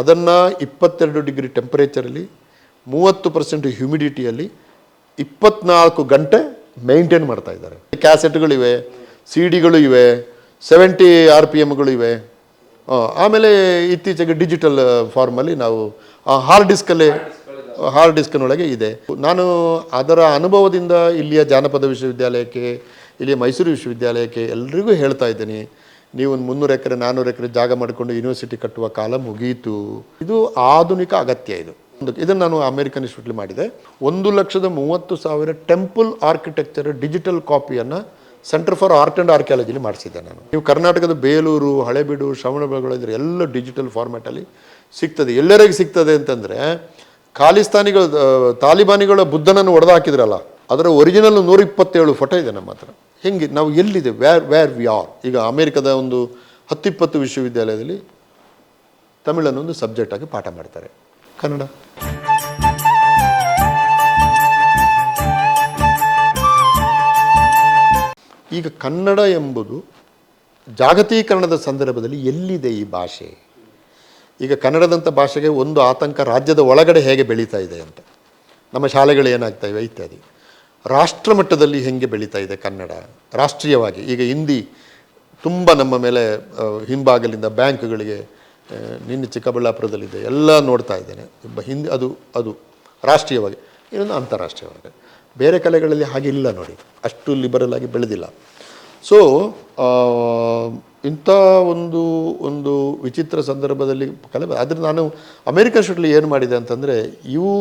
ಅದನ್ನು ಇಪ್ಪತ್ತೆರಡು ಡಿಗ್ರಿ ಟೆಂಪರೇಚರಲ್ಲಿ ಮೂವತ್ತು ಪರ್ಸೆಂಟ್ ಹ್ಯುಮಿಡಿಟಿಯಲ್ಲಿ ಇಪ್ಪತ್ನಾಲ್ಕು ಗಂಟೆ ಮೇಂಟೈನ್ ಮಾಡ್ತಾ ಇದ್ದಾರೆ. ಕ್ಯಾಸೆಟ್ಗಳಿವೆ ಸಿ ಡಿಗಳು ಇವೆ ಸೆವೆಂಟಿ ಆರ್ ಪಿ ಎಮ್ಗಳು ಇವೆ. ಆಮೇಲೆ ಇತ್ತೀಚೆಗೆ ಡಿಜಿಟಲ್ ಫಾರ್ಮಲ್ಲಿ ನಾವು ಹಾರ್ಡ್ ಡಿಸ್ಕಲ್ಲೇ ಹಾರ್ಡ್ ಡಿಸ್ಕ್ನೊಳಗೆ ಇದೆ. ನಾನು ಅದರ ಅನುಭವದಿಂದ ಇಲ್ಲಿಯ ಜಾನಪದ ವಿಶ್ವವಿದ್ಯಾಲಯಕ್ಕೆ ಇಲ್ಲಿಯ ಮೈಸೂರು ವಿಶ್ವವಿದ್ಯಾಲಯಕ್ಕೆ ಎಲ್ರಿಗೂ ಹೇಳ್ತಾ ಇದ್ದೀನಿ. ನೀವು ಒಂದು ಮುನ್ನೂರು ಎಕರೆ ನಾನ್ನೂರು ಎಕರೆ ಜಾಗ ಮಾಡಿಕೊಂಡು ಯೂನಿವರ್ಸಿಟಿ ಕಟ್ಟುವ ಕಾಲ ಮುಗಿಯಿತು ಇದು ಆಧುನಿಕ ಅಗತ್ಯ ಇದು. ಒಂದು, ಇದನ್ನು ನಾನು ಅಮೇರಿಕನ್ ಇನ್ಸ್ಟಿಟ್ಯೂಟ್ಲಿ ಮಾಡಿದೆ. ಒಂದು ಲಕ್ಷದ ಮೂವತ್ತು ಸಾವಿರ ಟೆಂಪಲ್ ಆರ್ಕಿಟೆಕ್ಚರ್ ಡಿಜಿಟಲ್ ಕಾಪಿಯನ್ನು ಸೆಂಟರ್ ಫಾರ್ ಆರ್ಟ್ ಆ್ಯಂಡ್ ಆರ್ಕಿಯಾಲಜಿಲಿ ಮಾಡಿಸಿದ್ದೆ ನಾನು. ನೀವು ಕರ್ನಾಟಕದ ಬೇಲೂರು, ಹಳೆಬೀಡು ಶ್ರವಣಬೆಳಗೊಳ ಇದ್ರೆ ಎಲ್ಲ ಡಿಜಿಟಲ್ ಫಾರ್ಮ್ಯಾಟಲ್ಲಿ ಸಿಗ್ತದೆ. ಎಲ್ಲರಿಗೆ ಸಿಗ್ತದೆ ಅಂತಂದರೆ ಖಾಲಿಸ್ತಾನಿಗಳು ತಾಲಿಬಾನಿಗಳ ಬುದ್ಧನನ್ನು ಒಡೆದು ಹಾಕಿದ್ರಲ್ಲ ಅದರ ಒರಿಜಿನಲ್ ನೂರ ಇಪ್ಪತ್ತೇಳು ಫೋಟೋ ಇದೆ ನಮ್ಮ ಹತ್ರ. ಹೆಂಗೆ, ನಾವು ಎಲ್ಲಿದೆ ವ್ಯಾರ್ ವ್ಯಾರ್ ವಿ ಆರ್ ಈಗ ಅಮೇರಿಕದ ಒಂದು ಹತ್ತಿಪ್ಪತ್ತು ವಿಶ್ವವಿದ್ಯಾಲಯದಲ್ಲಿ ತಮಿಳನ್ನು ಒಂದು ಸಬ್ಜೆಕ್ಟ್ ಆಗಿ ಪಾಠ ಮಾಡ್ತಾರೆ. ಕನ್ನಡ. ಈಗ ಕನ್ನಡ ಎಂಬುದು ಜಾಗತೀಕರಣದ ಸಂದರ್ಭದಲ್ಲಿ ಎಲ್ಲಿದೆ ಈ ಭಾಷೆ? ಈಗ ಕನ್ನಡದಂಥ ಭಾಷೆಗೆ ಒಂದು ಆತಂಕ ರಾಜ್ಯದ ಒಳಗಡೆ ಹೇಗೆ ಬೆಳೀತಾ ಇದೆ ಅಂತ. ನಮ್ಮ ಶಾಲೆಗಳು ಏನಾಗ್ತಾ ಇವೆ, ಇತ್ಯಾದಿ. ರಾಷ್ಟ್ರ ಮಟ್ಟದಲ್ಲಿ ಹೇಗೆ ಬೆಳೀತಾ ಇದೆ ಕನ್ನಡ? ರಾಷ್ಟ್ರೀಯವಾಗಿ. ಈಗ ಹಿಂದಿ ತುಂಬ ನಮ್ಮ ಮೇಲೆ ಹಿಂಭಾಗಲಿಂದ ಬ್ಯಾಂಕ್ಗಳಿಗೆ ನಿನ್ನೆ ಚಿಕ್ಕಬಳ್ಳಾಪುರದಲ್ಲಿದೆ. ಎಲ್ಲ ನೋಡ್ತಾ ಇದ್ದೇನೆ. ಹಿಂದಿ, ಅದು ಅದು ರಾಷ್ಟ್ರೀಯವಾಗಿ. ಇನ್ನೊಂದು ಅಂತಾರಾಷ್ಟ್ರೀಯವಾಗಿ. ಬೇರೆ ಕಲೆಗಳಲ್ಲಿ ಹಾಗೆ ಇಲ್ಲ ನೋಡಿ. ಅಷ್ಟು ಲಿಬರಲ್ ಆಗಿ ಬೆಳೆದಿಲ್ಲ. ಸೊ ಇಂಥ ಒಂದು ಒಂದು ವಿಚಿತ್ರ ಸಂದರ್ಭದಲ್ಲಿ ಕಲೆ, ಆದರೆ ನಾನು ಅಮೇರಿಕನ್ ಶೂಟ್ಲಿ ಏನು ಮಾಡಿದೆ ಅಂತಂದರೆ, ಇವು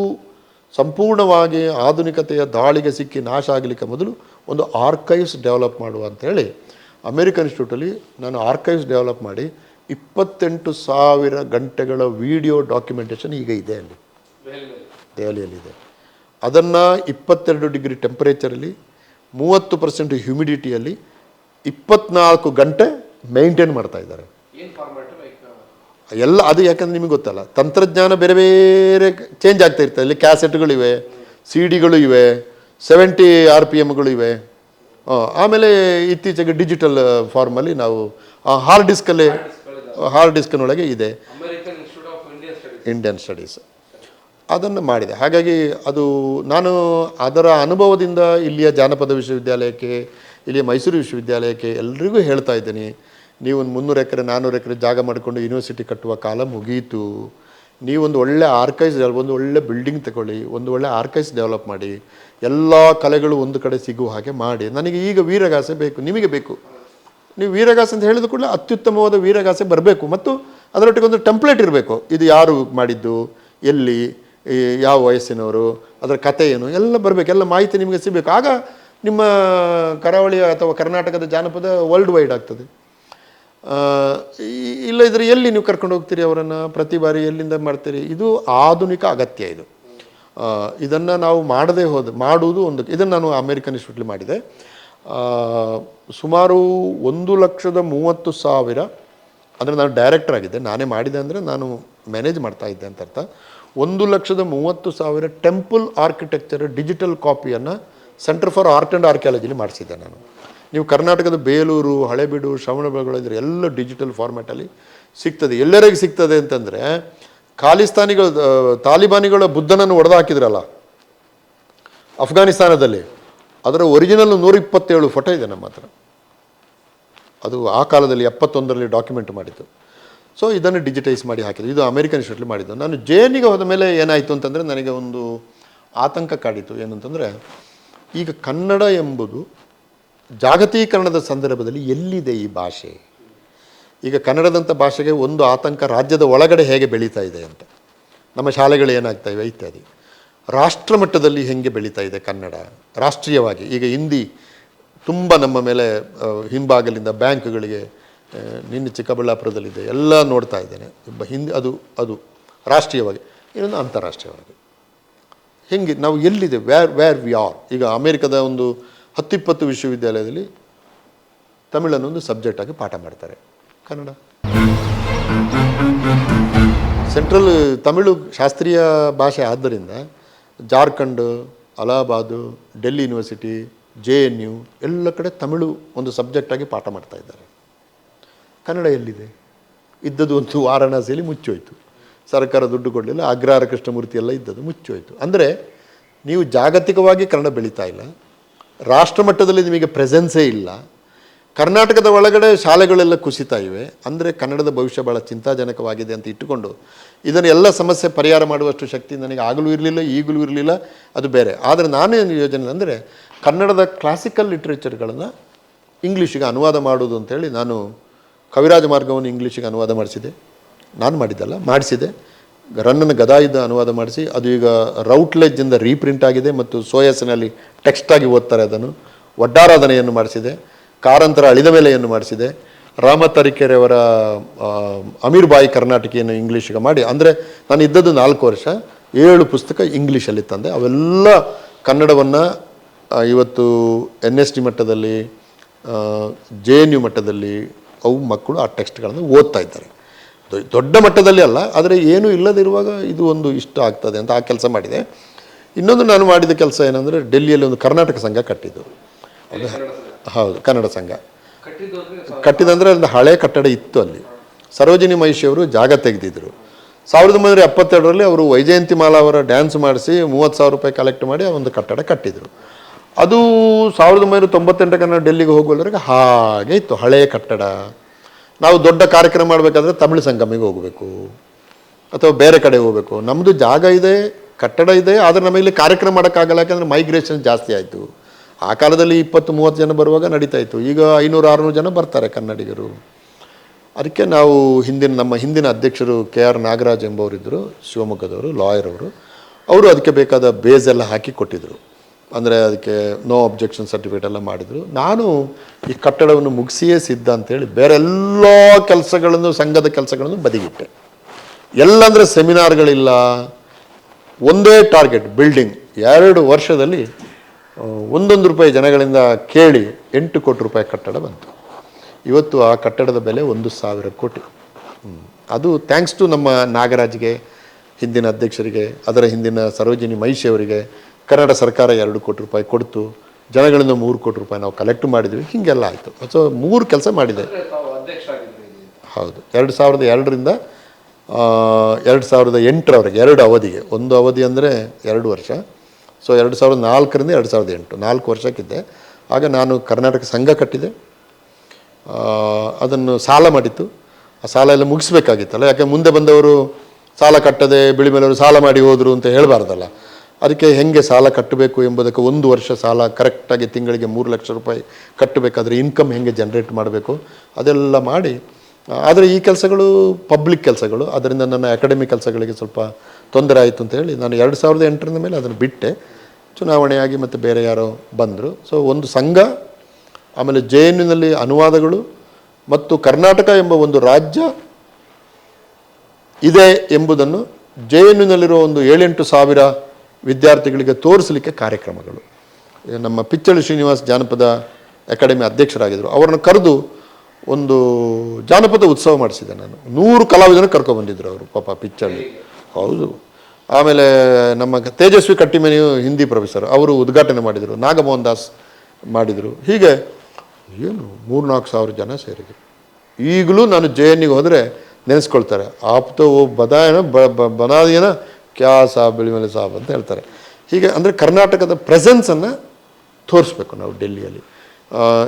ಸಂಪೂರ್ಣವಾಗಿ ಆಧುನಿಕತೆಯ ದಾಳಿಗೆ ಸಿಕ್ಕಿ ನಾಶ ಆಗಲಿಕ್ಕೆ ಮೊದಲು ಒಂದು ಆರ್ಕೈವ್ಸ್ ಡೆವಲಪ್ ಮಾಡುವ ಅಂತೇಳಿ ಅಮೇರಿಕನ್ ಇನ್ಸ್ಟಿಟ್ಯೂಟಲ್ಲಿ ನಾನು ಆರ್ಕೈವ್ಸ್ ಡೆವಲಪ್ ಮಾಡಿ ಇಪ್ಪತ್ತೆಂಟು ಸಾವಿರ ಗಂಟೆಗಳ ವಿಡಿಯೋ ಡಾಕ್ಯುಮೆಂಟೇಷನ್ ಈಗ ಇದೆ ಅಲ್ಲಿ. ದೆಹಲಿಯಲ್ಲಿದೆ ಅದನ್ನು ಇಪ್ಪತ್ತೆರಡು ಡಿಗ್ರಿ ಟೆಂಪರೇಚರಲ್ಲಿ ಮೂವತ್ತು ಪರ್ಸೆಂಟ್ ಹ್ಯುಮಿಡಿಟಿಯಲ್ಲಿ ಇಪ್ಪತ್ನಾಲ್ಕು ಗಂಟೆ ಮೇಂಟೈನ್ ಮಾಡ್ತಾ ಇದ್ದಾರೆ. ಎಲ್ಲ ಅದು ಯಾಕಂದ್ರೆ ನಿಮಗೆ ಗೊತ್ತಲ್ಲ ತಂತ್ರಜ್ಞಾನ ಬೇರೆ ಬೇರೆ ಚೇಂಜ್ ಆಗ್ತಾ ಇರ್ತದೆ. ಇಲ್ಲಿ ಕ್ಯಾಸೆಟ್ಗಳಿವೆ ಸಿ ಡಿಗಳು ಇವೆ ಸೆವೆಂಟಿ ಆರ್ ಪಿ ಎಮ್ಗಳು ಇವೆ. ಆಮೇಲೆ ಇತ್ತೀಚೆಗೆ ಡಿಜಿಟಲ್ ಫಾರ್ಮಲ್ಲಿ ನಾವು ಹಾರ್ಡ್ ಡಿಸ್ಕಲ್ಲೇ ಹಾರ್ಡ್ ಡಿಸ್ಕ್ನೊಳಗೆ ಇದೆ. ಇಂಡಿಯನ್ ಸ್ಟಡೀಸ್ ಅದನ್ನು ಮಾಡಿದೆ. ಹಾಗಾಗಿ ಅದು ನಾನು ಅದರ ಅನುಭವದಿಂದ ಇಲ್ಲಿಯ ಜಾನಪದ ವಿಶ್ವವಿದ್ಯಾಲಯಕ್ಕೆ ಇಲ್ಲಿಯ ಮೈಸೂರು ವಿಶ್ವವಿದ್ಯಾಲಯಕ್ಕೆ ಎಲ್ರಿಗೂ ಹೇಳ್ತಾ ಇದ್ದೀನಿ. ನೀವು ಒಂದು ಮುನ್ನೂರು ಎಕರೆ ನಾನ್ನೂರು ಎಕರೆ ಜಾಗ ಮಾಡಿಕೊಂಡು ಯೂನಿವರ್ಸಿಟಿ ಕಟ್ಟುವ ಕಾಲ ಮುಗೀತು. ನೀವೊಂದು ಒಳ್ಳೆ ಆರ್ಕೈಸ್ ಒಂದು ಒಳ್ಳೆ ಬಿಲ್ಡಿಂಗ್ ತಗೊಳ್ಳಿ, ಒಂದು ಒಳ್ಳೆ ಆರ್ಕೈಸ್ ಡೆವಲಪ್ ಮಾಡಿ, ಎಲ್ಲ ಕಲೆಗಳು ಒಂದು ಕಡೆ ಸಿಗುವ ಹಾಗೆ ಮಾಡಿ. ನನಗೆ ಈಗ ವೀರಗಾಸೆ ಬೇಕು, ನಿಮಗೆ ಬೇಕು. ನೀವು ವೀರಗಾಸೆ ಅಂತ ಹೇಳಿದ ಕೂಡಲೇ ಅತ್ಯುತ್ತಮವಾದ ವೀರಗಾಸೆ ಬರಬೇಕು. ಮತ್ತು ಅದರೊಟ್ಟಿಗೆ ಒಂದು ಟೆಂಪ್ಲೇಟ್ ಇರಬೇಕು. ಇದು ಯಾರು ಮಾಡಿದ್ದು, ಎಲ್ಲಿ ಯಾವ ವಯಸ್ಸಿನವರು, ಅದರ ಕತೆ ಏನು, ಎಲ್ಲ ಬರಬೇಕು. ಎಲ್ಲ ಮಾಹಿತಿ ನಿಮಗೆ ಸಿಗಬೇಕು. ಆಗ ನಿಮ್ಮ ಕರಾವಳಿ ಅಥವಾ ಕರ್ನಾಟಕದ ಜಾನಪದ ವರ್ಲ್ಡ್ ವೈಡ್ ಆಗ್ತದೆ. ಇಲ್ಲ ಇದ್ರೆ ಎಲ್ಲಿ ನೀವು ಕರ್ಕೊಂಡು ಹೋಗ್ತೀರಿ ಅವರನ್ನು? ಪ್ರತಿ ಬಾರಿ ಎಲ್ಲಿಂದ ಮಾಡ್ತೀರಿ? ಇದು ಆಧುನಿಕ ಅಗತ್ಯ ಇದು. ಇದನ್ನು ನಾವು ಮಾಡದೇ ಹೋದ, ಮಾಡುವುದು ಒಂದು, ಇದನ್ನು ನಾನು ಅಮೇರಿಕನ್ ಇನ್ಸ್ಟಿಟ್ಯೂಟ್ಲಿ ಮಾಡಿದೆ. ಸುಮಾರು ಒಂದು ಲಕ್ಷದ ಮೂವತ್ತು ಸಾವಿರ, ಅಂದರೆ ನಾನು ಡೈರೆಕ್ಟರ್ ಆಗಿದ್ದೆ, ನಾನೇ ಮಾಡಿದೆ ಅಂದರೆ ನಾನು ಮ್ಯಾನೇಜ್ ಮಾಡ್ತಾ ಇದ್ದೆ ಅಂತ ಅರ್ಥ. ಒಂದು ಲಕ್ಷದ ಮೂವತ್ತು ಸಾವಿರ ಟೆಂಪಲ್ ಆರ್ಕಿಟೆಕ್ಚರ್ ಡಿಜಿಟಲ್ ಕಾಪಿಯನ್ನು ಸೆಂಟರ್ ಫಾರ್ ಆರ್ಟ್ ಆ್ಯಂಡ್ ಆರ್ಕಿಯಾಲಜಿಲಿ ಮಾಡಿಸಿದ್ದೆ ನಾನು. ನೀವು ಕರ್ನಾಟಕದ ಬೇಲೂರು, ಹಳೆಬೀಡು, ಶ್ರವಣಬೆಳಗೊಳ ಎಲ್ಲ ಡಿಜಿಟಲ್ ಫಾರ್ಮ್ಯಾಟಲ್ಲಿ ಸಿಗ್ತದೆ. ಎಲ್ಲರಿಗೆ ಸಿಗ್ತದೆ ಅಂತಂದರೆ ಖಾಲಿಸ್ತಾನಿಗಳು ತಾಲಿಬಾನಿಗಳ ಬುದ್ಧನನ್ನು ಒಡೆದು ಹಾಕಿದ್ರಲ್ಲ ಅಫ್ಘಾನಿಸ್ತಾನದಲ್ಲಿ. ಅದರ ಒರಿಜಿನಲ್ ನೂರ ಇಪ್ಪತ್ತೇಳು ಫೋಟೋ ಇದೆ ನಮ್ಮ ಹತ್ರ. ಅದು ಆ ಕಾಲದಲ್ಲಿ ಎಪ್ಪತ್ತೊಂದರಲ್ಲಿ ಡಾಕ್ಯುಮೆಂಟ್ ಮಾಡಿತ್ತು ಸೊ ಇದನ್ನು ಡಿಜಿಟೈಸ್ ಮಾಡಿ ಹಾಕಿದ್ದು ಇದು ಅಮೆರಿಕನ್ ಇನ್ಸ್ಟಿಟ್ಯೂಟ್ಲಿ ಮಾಡಿದ್ದು. ನಾನು ಜೇನಿಗೆ ಹೋದ ಮೇಲೆ ಏನಾಯಿತು ಅಂತಂದರೆ ನನಗೆ ಒಂದು ಆತಂಕ ಕಾಡಿತು ಏನಂತಂದರೆ ಈಗ ಕನ್ನಡ ಎಂಬುದು ಜಾಗತೀಕರಣದ ಸಂದರ್ಭದಲ್ಲಿ ಎಲ್ಲಿದೆ ಈ ಭಾಷೆ? ಈಗ ಕನ್ನಡದಂಥ ಭಾಷೆಗೆ ಒಂದು ಆತಂಕ ರಾಜ್ಯದ ಒಳಗಡೆ ಹೇಗೆ ಬೆಳೀತಾ ಇದೆ ಅಂತ. ನಮ್ಮ ಶಾಲೆಗಳು ಏನಾಗ್ತಾ ಇವೆ ಇತ್ಯಾದಿ. ರಾಷ್ಟ್ರ ಮಟ್ಟದಲ್ಲಿ ಹೇಗೆ ಬೆಳೀತಾ ಇದೆ ಕನ್ನಡ? ರಾಷ್ಟ್ರೀಯವಾಗಿ. ಈಗ ಹಿಂದಿ ತುಂಬ ನಮ್ಮ ಮೇಲೆ ಹಿಂಬಾಗಲಿಂದ ಬ್ಯಾಂಕ್ಗಳಿಗೆ ನಿನ್ನೆ ಚಿಕ್ಕಬಳ್ಳಾಪುರದಲ್ಲಿದೆ ಎಲ್ಲ ನೋಡ್ತಾ ಇದ್ದೇನೆ. ಹಿಂದಿ ಅದು ಅದು ರಾಷ್ಟ್ರೀಯವಾಗಿ. ಇನ್ನೊಂದು ಅಂತಾರಾಷ್ಟ್ರೀಯವಾಗಿ. ಹೆಂಗೆ, ನಾವು ಎಲ್ಲಿದೆ? ವ್ಯಾರ್ ವ್ಯಾರ್ ವಿ ಆರ್ ಈಗ ಅಮೇರಿಕದ ಒಂದು ಹತ್ತಿಪ್ಪತ್ತು ವಿಶ್ವವಿದ್ಯಾಲಯದಲ್ಲಿ ತಮಿಳನ್ನು ಒಂದು ಸಬ್ಜೆಕ್ಟ್ ಆಗಿ ಪಾಠ ಮಾಡ್ತಾರೆ. ಕನ್ನಡ. ಸೆಂಟ್ರಲ್ ತಮಿಳು ಶಾಸ್ತ್ರೀಯ ಭಾಷೆ ಆದ್ದರಿಂದ Jharkhand, Allahabad, Delhi university, J N U ಎಲ್ಲ ಕಡೆ ತಮಿಳು ಒಂದು ಸಬ್ಜೆಕ್ಟಾಗಿ ಪಾಠ ಮಾಡ್ತಾ ಇದ್ದಾರೆ. ಕನ್ನಡ ಎಲ್ಲಿದೆ? ಇದ್ದದ್ದು ಒಂದು ವಾರಣಾಸಿಯಲ್ಲಿ ಮುಚ್ಚೋಯ್ತು. ಸರ್ಕಾರ ದುಡ್ಡು ಕೊಡಲಿಲ್ಲ, ಅಗ್ರಹಾರ ಕೃಷ್ಣಮೂರ್ತಿ ಎಲ್ಲ ಇದ್ದದ್ದು ಮುಚ್ಚೋಯ್ತು. ಅಂದರೆ ನೀವು ಜಾಗತಿಕವಾಗಿ ಕನ್ನಡ ಬೆಳೀತಾ ಇಲ್ಲ. ರಾಷ್ಟ್ರ ಮಟ್ಟದಲ್ಲಿ ನಿಮಗೆ ಪ್ರೆಸೆನ್ಸೇ ಇಲ್ಲ. ಕರ್ನಾಟಕದ ಒಳಗಡೆ ಶಾಲೆಗಳೆಲ್ಲ ಕುಸಿತಾ ಇವೆ. ಅಂದರೆ ಕನ್ನಡದ ಭವಿಷ್ಯ ಭಾಳ ಚಿಂತಾಜನಕವಾಗಿದೆ ಅಂತ ಇಟ್ಟುಕೊಂಡು ಇದನ್ನು ಎಲ್ಲ ಸಮಸ್ಯೆ ಪರಿಹಾರ ಮಾಡುವಷ್ಟು ಶಕ್ತಿ ನನಗೆ ಆಗಲೂ ಇರಲಿಲ್ಲ, ಈಗಲೂ ಇರಲಿಲ್ಲ, ಅದು ಬೇರೆ. ಆದರೆ ನಾನೇನು ಯೋಜನೆ ಅಂದರೆ ಕನ್ನಡದ ಕ್ಲಾಸಿಕಲ್ ಲಿಟ್ರೇಚರ್ಗಳನ್ನು ಇಂಗ್ಲೀಷಿಗೆ ಅನುವಾದ ಮಾಡೋದು ಅಂತೇಳಿ ನಾನು ಕವಿರಾಜ ಮಾರ್ಗವನ್ನು ಇಂಗ್ಲೀಷಿಗೆ ಅನುವಾದ ಮಾಡಿಸಿದೆ. ನಾನು ಮಾಡಿದ್ದಲ್ಲ, ಮಾಡಿಸಿದೆ. ರನ್ನನ ಗದಾಯುಧ ಅನುವಾದ ಮಾಡಿಸಿ, ಅದು ಈಗ ರೌಟ್ಲೆಜ್ಜಿಂದ ರೀಪ್ರಿಂಟ್ ಆಗಿದೆ ಮತ್ತು ಸೋಯಸ್ಸಿನಲ್ಲಿ ಟೆಕ್ಸ್ಟ್ ಆಗಿ ಓದ್ತಾರೆ ಅದನ್ನು. ಒಡ್ಡಾರಾಧನೆಯನ್ನು ಮಾಡಿಸಿದೆ. ಕಾರಂತರ ಅಳಿದ ಮೇಲೆಯನ್ನು ಮಾಡಿಸಿದೆ. ರಾಮ ತರೀಕೆರೆಯವರ ಅಮೀರ್ ಬಾಯಿ ಕರ್ನಾಟಕಿಯನ್ನು ಇಂಗ್ಲೀಷಿಗೆ ಮಾಡಿ, ಅಂದರೆ ನಾನು ಇದ್ದದ್ದು ನಾಲ್ಕು ವರ್ಷ, ಏಳು ಪುಸ್ತಕ ಇಂಗ್ಲೀಷಲ್ಲಿ ತಂದೆ. ಅವೆಲ್ಲ ಕನ್ನಡವನ್ನು ಇವತ್ತು ಎನ್ ಎಸ್ ಡಿ ಮಟ್ಟದಲ್ಲಿ ಜೆ ಎನ್ ಯು ಮಟ್ಟದಲ್ಲಿ ಅವು ಮಕ್ಕಳು ಆ ಟೆಕ್ಸ್ಟ್ಗಳನ್ನು ಓದ್ತಾ ಇದ್ದಾರೆ. ದೊಡ್ಡ ಮಟ್ಟದಲ್ಲಿ ಅಲ್ಲ, ಆದರೆ ಏನೂ ಇಲ್ಲದಿರುವಾಗ ಇದು ಒಂದು ಇಷ್ಟ ಆಗ್ತದೆ ಅಂತ ಆ ಕೆಲಸ ಮಾಡಿದೆ. ಇನ್ನೊಂದು ನಾನು ಮಾಡಿದ ಕೆಲಸ ಏನಂದರೆ ಡೆಲ್ಲಿಯಲ್ಲಿ ಒಂದು ಕರ್ನಾಟಕ ಸಂಘ ಕಟ್ಟಿದ್ದು. ಅದು ಹೌದು ಕನ್ನಡ ಸಂಘ. ಕಟ್ಟಿದ್ದಂದರೆ ಕಟ್ಟಿದಂದರೆ ಒಂದು ಹಳೆ ಕಟ್ಟಡ ಇತ್ತು ಅಲ್ಲಿ. ಸರೋಜಿನಿ ಮಹಿಷಿಯವರು ಜಾಗ ತೆಗೆದಿದ್ರು. ಸಾವಿರದ ಒಂಬೈನೂರ ಎಪ್ಪತ್ತೆರಡರಲ್ಲಿ ಅವರು ವೈಜಯಂತಿ ಮಾಲಾ ಅವರ ಡ್ಯಾನ್ಸ್ ಮಾಡಿಸಿ ಮೂವತ್ತು ಸಾವಿರ ರೂಪಾಯಿ ಕಲೆಕ್ಟ್ ಮಾಡಿ ಆ ಒಂದು ಕಟ್ಟಡ ಕಟ್ಟಿದರು. ಅದು ಸಾವಿರದ ಒಂಬೈನೂರ ತೊಂಬತ್ತೆಂಟಕ್ಕೆ ನಾನು ಡೆಲ್ಲಿಗೆ ಹೋಗುವವರೆಗೆ ಹಾಗೆ ಇತ್ತು ಹಳೆಯ ಕಟ್ಟಡ. ನಾವು ದೊಡ್ಡ ಕಾರ್ಯಕ್ರಮ ಮಾಡಬೇಕಾದ್ರೆ ತಮಿಳು ಸಂಗಮಿಗೆ ಹೋಗಬೇಕು ಅಥವಾ ಬೇರೆ ಕಡೆ ಹೋಗಬೇಕು. ನಮ್ಮದು ಜಾಗ ಇದೆ ಕಟ್ಟಡ ಇದೆ, ಆದರೆ ನಮಗೆ ಕಾರ್ಯಕ್ರಮ ಮಾಡೋಕ್ಕಾಗಲ್ಲ, ಯಾಕಂದರೆ ಮೈಗ್ರೇಷನ್ ಜಾಸ್ತಿ ಆಯಿತು. ಆ ಕಾಲದಲ್ಲಿ ಇಪ್ಪತ್ತು, ಮೂವತ್ತು ಜನ ಬರುವಾಗ ನಡೀತಾ ಇತ್ತು. ಈಗ ಐನೂರು, ಆರುನೂರು ಜನ ಬರ್ತಾರೆ ಕನ್ನಡಿಗರು. ಅದಕ್ಕೆ ನಾವು ಹಿಂದಿನ, ನಮ್ಮ ಹಿಂದಿನ ಅಧ್ಯಕ್ಷರು ಕೆ ಆರ್ ನಾಗರಾಜ್ ಎಂಬವರಿದ್ದರು ಶಿವಮೊಗ್ಗದವರು, ಲಾಯರ್ ಅವರು. ಅವರು ಅದಕ್ಕೆ ಬೇಕಾದ ಬೇಸ್ ಎಲ್ಲ ಹಾಕಿ ಕೊಟ್ಟಿದ್ದರು ಅಂದರೆ ಅದಕ್ಕೆ ನೋ ಅಬ್ಜೆಕ್ಷನ್ ಸರ್ಟಿಫಿಕೇಟ್ ಎಲ್ಲ ಮಾಡಿದರು. ನಾನು ಈ ಕಟ್ಟಡವನ್ನು ಮುಗಿಸಿಯೇ ಸಿದ್ಧ ಅಂತೇಳಿ ಬೇರೆ ಎಲ್ಲ ಕೆಲಸಗಳನ್ನು, ಸಂಘದ ಕೆಲಸಗಳನ್ನು ಬದಿಗಿಟ್ಟೆ. ಎಲ್ಲಂದರೆ ಸೆಮಿನಾರ್ಗಳಿಲ್ಲ ಒಂದೇ ಟಾರ್ಗೆಟ್ ಬಿಲ್ಡಿಂಗ್ ಎರಡು ವರ್ಷದಲ್ಲಿ ಒಂದೊಂದು ರೂಪಾಯಿ ಜನಗಳಿಂದ ಕೇಳಿ ಎಂಟು ಕೋಟಿ ರೂಪಾಯಿ ಕಟ್ಟಡ ಬಂತು. ಇವತ್ತು ಆ ಕಟ್ಟಡದ ಬೆಲೆ ಒಂದು ಸಾವಿರ ಕೋಟಿ. ಅದು ಥ್ಯಾಂಕ್ಸ್ ಟು ನಮ್ಮ ನಾಗರಾಜ್ಗೆ ಹಿಂದಿನ ಅಧ್ಯಕ್ಷರಿಗೆ ಅದರ ಹಿಂದಿನ ಸರೋಜಿನಿ ಮಹಿಷಿ ಅವರಿಗೆ ಕನ್ನಡ ಸರ್ಕಾರ ಎರಡು ಕೋಟಿ ರೂಪಾಯಿ ಕೊಡ್ತು. ಜನಗಳಿಂದ ಮೂರು ಕೋಟಿ ರೂಪಾಯಿ ನಾವು ಕಲೆಕ್ಟ್ ಮಾಡಿದ್ವಿ. ಹೀಗೆಲ್ಲ ಆಯಿತು. ಸೊ ಮೂರು ಕೆಲಸ ಮಾಡಿದೆ. ಹೌದು. ಎರಡು ಸಾವಿರದ ಎರಡರಿಂದ ಎರಡು ಸಾವಿರದ ಎಂಟರವರೆಗೆ, ಎರಡು ಅವಧಿಗೆ, ಒಂದು ಅವಧಿ ಅಂದರೆ ಎರಡು ವರ್ಷ. ಸೊ ಎರಡು ಸಾವಿರದ ನಾಲ್ಕರಿಂದ ಎರಡು ಸಾವಿರದ ಎಂಟು, ನಾಲ್ಕು ವರ್ಷಕ್ಕಿದ್ದೆ. ಆಗ ನಾನು ಕರ್ನಾಟಕ ಸಂಘ ಕಟ್ಟಿದೆ. ಅದನ್ನು ಸಾಲ ಮಾಡಿತ್ತು. ಆ ಸಾಲ ಎಲ್ಲ ಮುಗಿಸ್ಬೇಕಾಗಿತ್ತಲ್ಲ, ಯಾಕೆ ಮುಂದೆ ಬಂದವರು ಸಾಲ ಕಟ್ಟದೆ, ಬಿಳಿ ಮೇಲವರು ಸಾಲ ಮಾಡಿ ಹೋದರು ಅಂತ ಹೇಳಬಾರ್ದಲ್ಲ. ಅದಕ್ಕೆ ಹೆಂಗೆ ಸಾಲ ಕಟ್ಟಬೇಕು ಎಂಬುದಕ್ಕೆ ಒಂದು ವರ್ಷ ಸಾಲ ಕರೆಕ್ಟಾಗಿ ತಿಂಗಳಿಗೆ ಮೂರು ಲಕ್ಷ ರೂಪಾಯಿ ಕಟ್ಟಬೇಕಾದ್ರೆ ಇನ್ಕಮ್ ಹೆಂಗೆ ಜನ್ರೇಟ್ ಮಾಡಬೇಕು, ಅದೆಲ್ಲ ಮಾಡಿ ಆದರೆ ಈ ಕೆಲಸಗಳು ಪಬ್ಲಿಕ್ ಕೆಲಸಗಳು. ಅದರಿಂದ ನನ್ನ ಅಕಾಡೆಮಿ ಕೆಲಸಗಳಿಗೆ ಸ್ವಲ್ಪ ತೊಂದರೆ ಆಯಿತು ಅಂತ ಹೇಳಿ ನಾನು ಎರಡು ಸಾವಿರದ ಎಂಟರಿಂದ ಮೇಲೆ ಅದನ್ನು ಬಿಟ್ಟೆ. ಚುನಾವಣೆಯಾಗಿ ಮತ್ತು ಬೇರೆ ಯಾರೋ ಬಂದರು. ಸೊ ಒಂದು ಸಂಘ, ಆಮೇಲೆ ಜೆ ಎನ್ ಅನುವಾದಗಳು ಮತ್ತು ಕರ್ನಾಟಕ ಎಂಬ ಒಂದು ರಾಜ್ಯ ಇದೆ ಎಂಬುದನ್ನು ಜೆ ಎನ್ ಯುನಲ್ಲಿರೋ ಒಂದು ಏಳೆಂಟು ಸಾವಿರ ವಿದ್ಯಾರ್ಥಿಗಳಿಗೆ ತೋರಿಸಲಿಕ್ಕೆ ಕಾರ್ಯಕ್ರಮಗಳು. ನಮ್ಮ ಪಿಚ್ಚಳಿ ಶ್ರೀನಿವಾಸ್ ಜಾನಪದ ಅಕಾಡೆಮಿ ಅಧ್ಯಕ್ಷರಾಗಿದ್ದರು. ಅವರನ್ನು ಕರೆದು ಒಂದು ಜಾನಪದ ಉತ್ಸವ ಮಾಡಿಸಿದೆ ನಾನು. ನೂರು ಕಲಾವಿದನ ಕರ್ಕೊಬಂದಿದ್ರು ಅವರು, ಪಾಪ ಪಿಚ್ಚಲ್ಲಿ. ಹೌದು. ಆಮೇಲೆ ನಮ್ಮ ತೇಜಸ್ವಿ ಕಟ್ಟಿಮನಿಯು ಹಿಂದಿ ಪ್ರೊಫೆಸರ್, ಅವರು ಉದ್ಘಾಟನೆ ಮಾಡಿದರು, ನಾಗಮೋಹನ್ ದಾಸ್ ಮಾಡಿದರು. ಹೀಗೆ ಏನು ಮೂರ್ನಾಲ್ಕು ಸಾವಿರ ಜನ ಸೇರಿದರು ಈಗಲೂ ನಾನು ಜೆ ಎನ್ನಿಗೆ ಹೋದರೆ ನೆನೆಸ್ಕೊಳ್ತಾರೆ. ಆಪ್ತ ಓ ಬದಾಯನ ಬನಾದಿಯನ ಕ್ಯಾ ಸಾಬ್ ಬಿಳಿಮಲೆ ಸಾಬ್ ಅಂತ ಹೇಳ್ತಾರೆ. ಹೀಗೆ ಅಂದರೆ ಕರ್ನಾಟಕದ ಪ್ರೆಸೆನ್ಸನ್ನು ತೋರಿಸ್ಬೇಕು ನಾವು ಡೆಲ್ಲಿಯಲ್ಲಿ.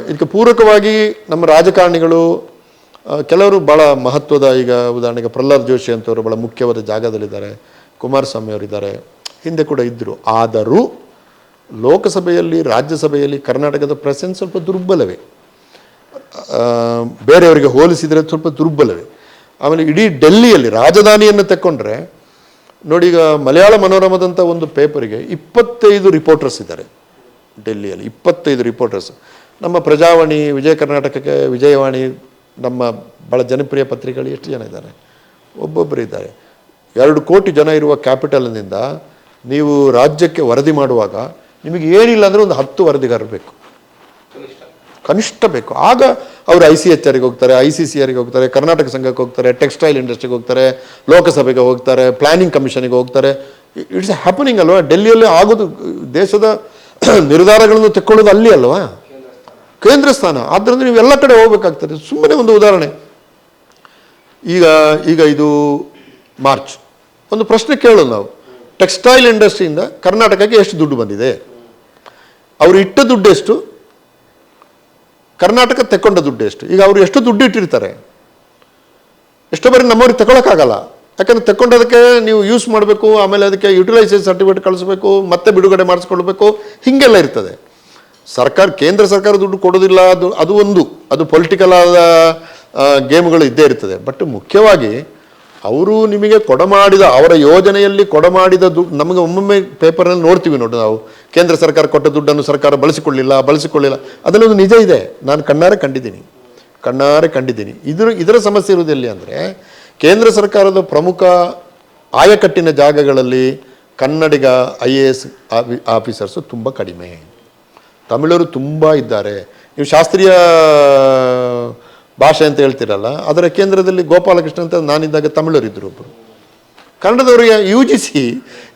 ಇದಕ್ಕೆ ಪೂರಕವಾಗಿ ನಮ್ಮ ರಾಜಕಾರಣಿಗಳು ಕೆಲವರು ಭಾಳ ಮಹತ್ವದ ಈಗ ಉದಾಹರಣೆಗೆ ಪ್ರಹ್ಲಾದ್ ಜೋಶಿ ಅಂತವರು ಭಾಳ ಮುಖ್ಯವಾದ ಜಾಗದಲ್ಲಿದ್ದಾರೆ. ಕುಮಾರಸ್ವಾಮಿ ಅವರಿದ್ದಾರೆ. ಹಿಂದೆ ಕೂಡ ಇದ್ದರು ಆದರೂ ಲೋಕಸಭೆಯಲ್ಲಿ, ರಾಜ್ಯಸಭೆಯಲ್ಲಿ ಕರ್ನಾಟಕದ ಪ್ರೆಸೆನ್ಸ್ ಸ್ವಲ್ಪ ದುರ್ಬಲವೇ. ಬೇರೆಯವರಿಗೆ ಹೋಲಿಸಿದರೆ ಸ್ವಲ್ಪ ದುರ್ಬಲವೇ. ಆಮೇಲೆ ಇಡೀ ಡೆಲ್ಲಿಯಲ್ಲಿ ರಾಜಧಾನಿಯನ್ನು ತಕ್ಕೊಂಡ್ರೆ, ನೋಡಿ ಈಗ ಮಲಯಾಳ ಮನೋರಮದಂಥ ಒಂದು ಪೇಪರಿಗೆ ಇಪ್ಪತ್ತೈದು ರಿಪೋರ್ಟರ್ಸ್ ಇದ್ದಾರೆ. ಡೆಲ್ಲಿಯಲ್ಲಿ ಇಪ್ಪತ್ತೈದು ರಿಪೋರ್ಟರ್ಸ್ ನಮ್ಮ ಪ್ರಜಾವಾಣಿ ವಿಜಯ ಕರ್ನಾಟಕಕ್ಕೆ ವಿಜಯವಾಣಿ ನಮ್ಮ ಭಾಳ ಜನಪ್ರಿಯ ಪತ್ರಿಕೆಗಳು ಎಷ್ಟು ಜನ ಇದ್ದಾರೆ? ಒಬ್ಬೊಬ್ಬರು ಇದ್ದಾರೆ. ಎರಡು ಕೋಟಿ ಜನ ಇರುವ ಕ್ಯಾಪಿಟಲ್ನಿಂದ ನೀವು ರಾಜ್ಯಕ್ಕೆ ವರದಿ ಮಾಡುವಾಗ ನಿಮಗೆ ಏನಿಲ್ಲ ಅಂದರೆ ಒಂದು ಹತ್ತು ವರದಿಗಾರರು ಬೇಕು. ಕನಿಷ್ಠ ಬೇಕು. ಆಗ ಅವರು ಐ ಸಿ ಎಚ್ ಆರ್ಗೆ ಹೋಗ್ತಾರೆ ಐ ಸಿ ಸಿ ಆರಿಗೆ ಹೋಗ್ತಾರೆ, ಕರ್ನಾಟಕ ಸಂಘಕ್ಕೆ ಹೋಗ್ತಾರೆ, ಟೆಕ್ಸ್ಟೈಲ್ ಇಂಡಸ್ಟ್ರಿಗೆ ಹೋಗ್ತಾರೆ, ಲೋಕಸಭೆಗೆ ಹೋಗ್ತಾರೆ, ಪ್ಲಾನಿಂಗ್ ಕಮಿಷನಿಗೆ ಹೋಗ್ತಾರೆ. ಇಟ್ಸ್ ಹ್ಯಾಪನಿಂಗ್ ಅಲ್ವಾ? ಡೆಲ್ಲಿಯಲ್ಲಿ ಆಗೋದು ದೇಶದ ನಿರ್ಧಾರಗಳನ್ನು ತೆಕ್ಕೊಳ್ಳೋದು ಅಲ್ಲಿ ಅಲ್ವಾ? ಕೇಂದ್ರ ಸ್ಥಾನ. ಆದ್ದರಿಂದ ನೀವು ಎಲ್ಲ ಕಡೆ ಹೋಗ್ಬೇಕಾಗ್ತದೆ. ಸುಮ್ಮನೆ ಒಂದು ಉದಾಹರಣೆ. ಈಗ ಈಗ ಇದು ಮಾರ್ಚ್. ಒಂದು ಪ್ರಶ್ನೆ ಕೇಳೋದು ನಾವು. ಟೆಕ್ಸ್ಟೈಲ್ ಇಂಡಸ್ಟ್ರಿಯಿಂದ ಕರ್ನಾಟಕಕ್ಕೆ ಎಷ್ಟು ದುಡ್ಡು ಬಂದಿದೆ? ಅವರು ಇಟ್ಟ ದುಡ್ಡು ಎಷ್ಟು? ಕರ್ನಾಟಕ ತೆಕ್ಕೊಂಡ ದುಡ್ಡು ಎಷ್ಟು? ಈಗ ಅವರು ಎಷ್ಟು ದುಡ್ಡು ಇಟ್ಟಿರ್ತಾರೆ? ಎಷ್ಟೋ ಬಾರಿ ನಮ್ಮವ್ರಿಗೆ ತಗೊಳಕ್ಕಾಗಲ್ಲ. ಯಾಕಂದ್ರೆ ತಗೊಂಡೋದಕ್ಕೆ ನೀವು ಯೂಸ್ ಮಾಡಬೇಕು, ಆಮೇಲೆ ಅದಕ್ಕೆ ಯುಟಿಲೈಸೇಷನ್ ಸರ್ಟಿಫಿಕೇಟ್ ಕಳಿಸ್ಬೇಕು, ಮತ್ತೆ ಬಿಡುಗಡೆ ಮಾಡಿಸ್ಕೊಳ್ಬೇಕು, ಹೀಗೆಲ್ಲ ಇರ್ತದೆ. ಸರ್ಕಾರ, ಕೇಂದ್ರ ಸರ್ಕಾರ ದುಡ್ಡು ಕೊಡೋದಿಲ್ಲ, ಅದು ಅದು ಒಂದು. ಅದು ಪೊಲಿಟಿಕಲ್ ಆದ ಗೇಮ್ಗಳು ಇದ್ದೇ ಇರ್ತದೆ. ಬಟ್ ಮುಖ್ಯವಾಗಿ ಅವರು ನಿಮಗೆ ಕೊಡಮಾಡಿದ, ಅವರ ಯೋಜನೆಯಲ್ಲಿ ಕೊಡಮಾಡಿದ ದುಡ್ಡು ನಮಗೆ ಒಮ್ಮೊಮ್ಮೆ ಪೇಪರ್ನಲ್ಲಿ ನೋಡ್ತೀವಿ ನೋಡಿ ನಾವು. ಕೇಂದ್ರ ಸರ್ಕಾರ ಕೊಟ್ಟ ದುಡ್ಡನ್ನು ಸರ್ಕಾರ ಬಳಸಿಕೊಳ್ಳಿಲ್ಲ ಬಳಸಿಕೊಳ್ಳಿಲ್ಲ. ಅದರಲ್ಲೊಂದು ನಿಜ ಇದೆ. ನಾನು ಕಣ್ಣಾರೆ ಕಂಡಿದ್ದೀನಿ. ಕಣ್ಣಾರೆ ಕಂಡಿದ್ದೀನಿ. ಇದರ ಇದರ ಸಮಸ್ಯೆ ಇರುವುದು ಎಲ್ಲಿ ಅಂದರೆ, ಕೇಂದ್ರ ಸರ್ಕಾರದ ಪ್ರಮುಖ ಆಯಕಟ್ಟಿನ ಜಾಗಗಳಲ್ಲಿ ಕನ್ನಡಿಗ ಐ ಎ ಎಸ್ ಆಫೀಸರ್ಸು ತುಂಬ ಕಡಿಮೆ. ತಮಿಳರು ತುಂಬ ಇದ್ದಾರೆ. ನೀವು ಶಾಸ್ತ್ರೀಯ ಭಾಷೆ ಅಂತ ಹೇಳ್ತೀರಲ್ಲ, ಅದರ ಕೇಂದ್ರದಲ್ಲಿ ಗೋಪಾಲಕೃಷ್ಣ ಅಂತ ನಾನಿದ್ದಾಗ ತಮಿಳರಿದ್ದರು ಒಬ್ಬರು ಕನ್ನಡದವರಿಗೆ U G C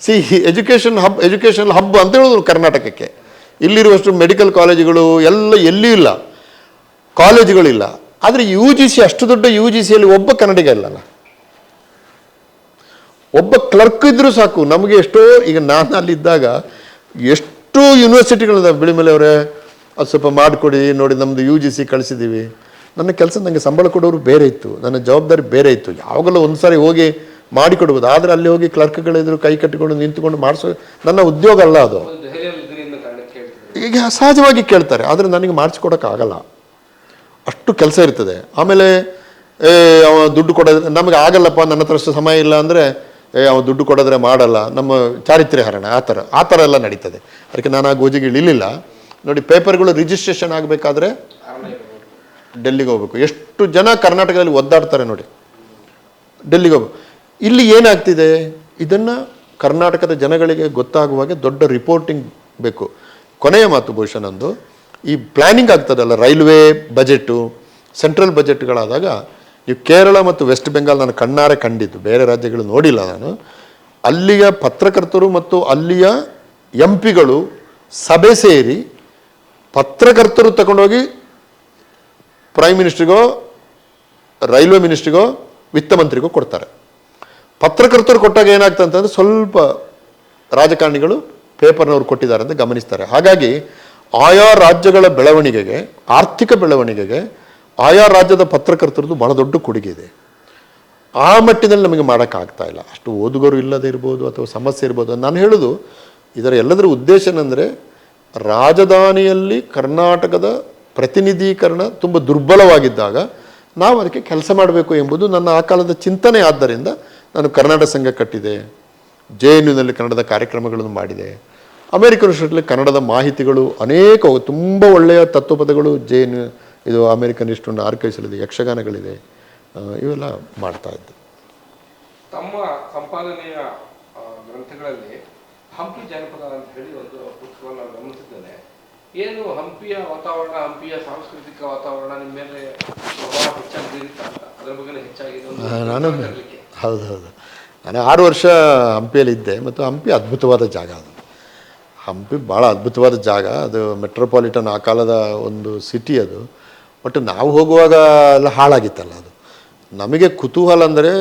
C education hub education hub ಅಂತ ಹೇಳಿದ್ರು ಕರ್ನಾಟಕಕ್ಕೆ. ಇಲ್ಲಿರುವಷ್ಟು ಮೆಡಿಕಲ್ ಕಾಲೇಜುಗಳು ಎಲ್ಲ ಎಲ್ಲಿಯೂ ಇಲ್ಲ. ಕಾಲೇಜುಗಳಿಲ್ಲ ಆದರೆ ಯು ಜಿ ಸಿ ಅಷ್ಟು ದೊಡ್ಡ ಯು ಜಿ ಸಿಯಲ್ಲಿ ಒಬ್ಬ ಕನ್ನಡಿಗ ಇಲ್ಲಲ್ಲ. ಒಬ್ಬ ಕ್ಲರ್ಕ್ ಇದ್ದರೂ ಸಾಕು. ನಮಗೆ ಎಷ್ಟೋ, ಈಗ ನಾನು ಅಲ್ಲಿದ್ದಾಗ ಎಷ್ಟು ಯೂನಿವರ್ಸಿಟಿಗಳಿದೆ ಬಿಳಿಮಲೆ ಅವರೇ. ಅದು ಸ್ವಲ್ಪ ಮಾಡಿಕೊಡಿ ನೋಡಿ ನಮ್ಮದು ಯು ಜಿ ಸಿ ಕಳಿಸಿದ್ದೀವಿ ನನ್ನ ಕೆಲಸ ನನಗೆ ಸಂಬಳ ಕೊಡೋರು ಬೇರೆ ಇತ್ತು. ನನ್ನ ಜವಾಬ್ದಾರಿ ಬೇರೆ ಇತ್ತು. ಯಾವಾಗಲೂ ಒಂದು ಸಾರಿ ಹೋಗಿ ಮಾಡಿಕೊಡ್ಬೋದು. ಆದರೆ ಅಲ್ಲಿ ಹೋಗಿ ಕ್ಲರ್ಕ್ಗಳಿದ್ರು ಕೈ ಕಟ್ಟಿಕೊಂಡು ನಿಂತುಕೊಂಡು ಮಾಡಿಸೋ ನನ್ನ ಉದ್ಯೋಗ ಅಲ್ಲ ಅದು. ಈಗ ಸಹಜವಾಗಿ ಕೇಳ್ತಾರೆ. ಆದರೆ ನನಗೆ ಮಾಡಿಸ್ಕೊಡೋಕ್ಕಾಗಲ್ಲ. ಅಷ್ಟು ಕೆಲಸ ಇರ್ತದೆ. ಆಮೇಲೆ ದುಡ್ಡು ಕೊಡೋದು ನಮಗೆ ಆಗಲ್ಲಪ್ಪ ನನ್ನ ಹತ್ರ ಅಷ್ಟು ಸಮಯ ಇಲ್ಲ ಅಂದರೆ ಏ ದುಡ್ಡು ಕೊಡೋದ್ರೆ ಮಾಡಲ್ಲ. ನಮ್ಮ ಚಾರಿತ್ರ್ಯ ಹರಣ ಆ ಥರ ಆ ಥರ ಎಲ್ಲ ನಡೀತದೆ. ಅದಕ್ಕೆ ನಾನು ಆ ಗೋಜಿಗೆ ಇಳಿಲಿಲ್ಲ ನೋಡಿ, ಪೇಪರ್ಗಳು ರಿಜಿಸ್ಟ್ರೇಷನ್ ಆಗಬೇಕಾದ್ರೆ ಡೆಲ್ಲಿಗೆ ಹೋಗ್ಬೇಕು. ಎಷ್ಟು ಜನ ಕರ್ನಾಟಕದಲ್ಲಿ ಒದ್ದಾಡ್ತಾರೆ ನೋಡಿ. ಡೆಲ್ಲಿಗೆ ಹೋಗ್ಬೇಕು. ಇಲ್ಲಿ ಏನಾಗ್ತಿದೆ? ಇದನ್ನು ಕರ್ನಾಟಕದ ಜನಗಳಿಗೆ ಗೊತ್ತಾಗುವಾಗೆ ದೊಡ್ಡ ರಿಪೋರ್ಟಿಂಗ್ ಬೇಕು. ಕೊನೆಯ ಮಾತು ಬಹುಶಃ ನಂದು ಈ ಪ್ಲ್ಯಾನಿಂಗ್ ಆಗ್ತದಲ್ಲ, ರೈಲ್ವೆ ಬಜೆಟು ಸೆಂಟ್ರಲ್ ಬಜೆಟ್ಗಳಾದಾಗ ನೀವು ಕೇರಳ ಮತ್ತು ವೆಸ್ಟ್ ಬೆಂಗಾಲ್ ನಾನು ಕಣ್ಣಾರೆ ಕಂಡಿದ್ದು. ಬೇರೆ ರಾಜ್ಯಗಳು ನೋಡಿಲ್ಲ ನಾನು. ಅಲ್ಲಿಯ ಪತ್ರಕರ್ತರು ಮತ್ತು ಅಲ್ಲಿಯ ಎಂ ಪಿಗಳು ಸಭೆ ಸೇರಿ ಪತ್ರಕರ್ತರು ತಗೊಂಡೋಗಿ ಪ್ರೈಮ್ ಮಿನಿಸ್ಟ್ರಿಗೋ ರೈಲ್ವೆ ಮಿನಿಸ್ಟ್ರಿಗೋ, ವಿತ್ತ ಮಂತ್ರಿಗೋ ಕೊಡ್ತಾರೆ. ಪತ್ರಕರ್ತರು ಕೊಟ್ಟಾಗ ಏನಾಗ್ತದೆ ಅಂತಂದರೆ ಸ್ವಲ್ಪ ರಾಜಕಾರಣಿಗಳು ಪೇಪರ್ನವ್ರು ಕೊಟ್ಟಿದ್ದಾರೆ ಅಂತ ಗಮನಿಸ್ತಾರೆ. ಹಾಗಾಗಿ ಆಯಾ ರಾಜ್ಯಗಳ ಬೆಳವಣಿಗೆಗೆ, ಆರ್ಥಿಕ ಬೆಳವಣಿಗೆಗೆ ಆಯಾ ರಾಜ್ಯದ ಪತ್ರಕರ್ತರದ್ದು ಬಹಳ ದೊಡ್ಡ ಕೊಡುಗೆ ಇದೆ. ಆ ಮಟ್ಟಿನಲ್ಲಿ ನಮಗೆ ಮಾಡೋಕ್ಕಾಗ್ತಾ ಇಲ್ಲ. ಅಷ್ಟು ಓದುಗರು ಇಲ್ಲದೆ ಇರ್ಬೋದು ಅಥವಾ ಸಮಸ್ಯೆ ಇರ್ಬೋದು. ನಾನು ಹೇಳೋದು, ಇದರ ಎಲ್ಲದರ ಉದ್ದೇಶ ಏನಂದರೆ, ರಾಜಧಾನಿಯಲ್ಲಿ ಕರ್ನಾಟಕದ ಪ್ರತಿನಿಧೀಕರಣ ತುಂಬ ದುರ್ಬಲವಾಗಿದ್ದಾಗ ನಾವು ಅದಕ್ಕೆ ಕೆಲಸ ಮಾಡಬೇಕು ಎಂಬುದು ನನ್ನ ಆ ಕಾಲದ ಚಿಂತನೆ. ಆದ್ದರಿಂದ ನಾನು ಕರ್ನಾಟಕ ಸಂಘ ಕಟ್ಟಿದೆ, ಜೆ ಎನ್ ಯುನಲ್ಲಿ ಕನ್ನಡದ ಕಾರ್ಯಕ್ರಮಗಳನ್ನು ಮಾಡಿದೆ. ಅಮೇರಿಕನ್ ಯೂನಿವರ್ಸಿಟಿಯಲ್ಲಿ ಕನ್ನಡದ ಮಾಹಿತಿಗಳು ಅನೇಕ, ತುಂಬ ಒಳ್ಳೆಯ ತತ್ವಪದಗಳು ಜೆ ಎನ್ ಯು ಇದು ಅಮೇರಿಕನ್ ಇಷ್ಟೊಂದು ಆರ್ಕೈಸಲಿದೆ ಯಕ್ಷಗಾನಗಳಿದೆ ಇವೆಲ್ಲ ಮಾಡ್ತಾ ಇದ್ದೆ. ತಮ್ಮ ಸಂಪಾದನೆಯ ಗ್ರಂಥಗಳಲ್ಲಿ ಹಂಪಿ ಜಾನಪದ ಅಂತ ಹೇಳಿ ಒಂದು ಪುಸ್ತಕವನ್ನು ನಾನು ಗಮನಿಸಿದ್ದೇನೆ. ಏನು ಹಂಪಿಯ ವಾತಾವರಣ ಹಂಪಿಯ ಸಾಂಸ್ಕೃತಿಕ ವಾತಾವರಣ ನಿಮ್ಮ ಮೇಲೆ ಹೆಚ್ಚಾಗಿ ಅದ್ರ ಬಗ್ಗೆ ಹೆಚ್ಚಾಗಿ ನಾನು ಹೌದು ಹೌದು. ನಾನು ಆರು ವರ್ಷ ಹಂಪಿಯಲ್ಲಿ ಇದ್ದೆ ಮತ್ತು ಹಂಪಿ ಅದ್ಭುತವಾದ ಜಾಗ ಅದು. ಹಂಪಿ ಭಾಳ ಅದ್ಭುತವಾದ ಜಾಗ. ಅದು ಮೆಟ್ರೋಪಾಲಿಟನ್ ಆ ಕಾಲದ ಒಂದು ಸಿಟಿ ಅದು. ಬಟ್ ನಾವು ಹೋಗುವಾಗ ಎಲ್ಲ ಹಾಳಾಗಿತ್ತಲ್ಲ ಅದು. ನಮಗೆ ಕುತೂಹಲ ಅಂದರೆ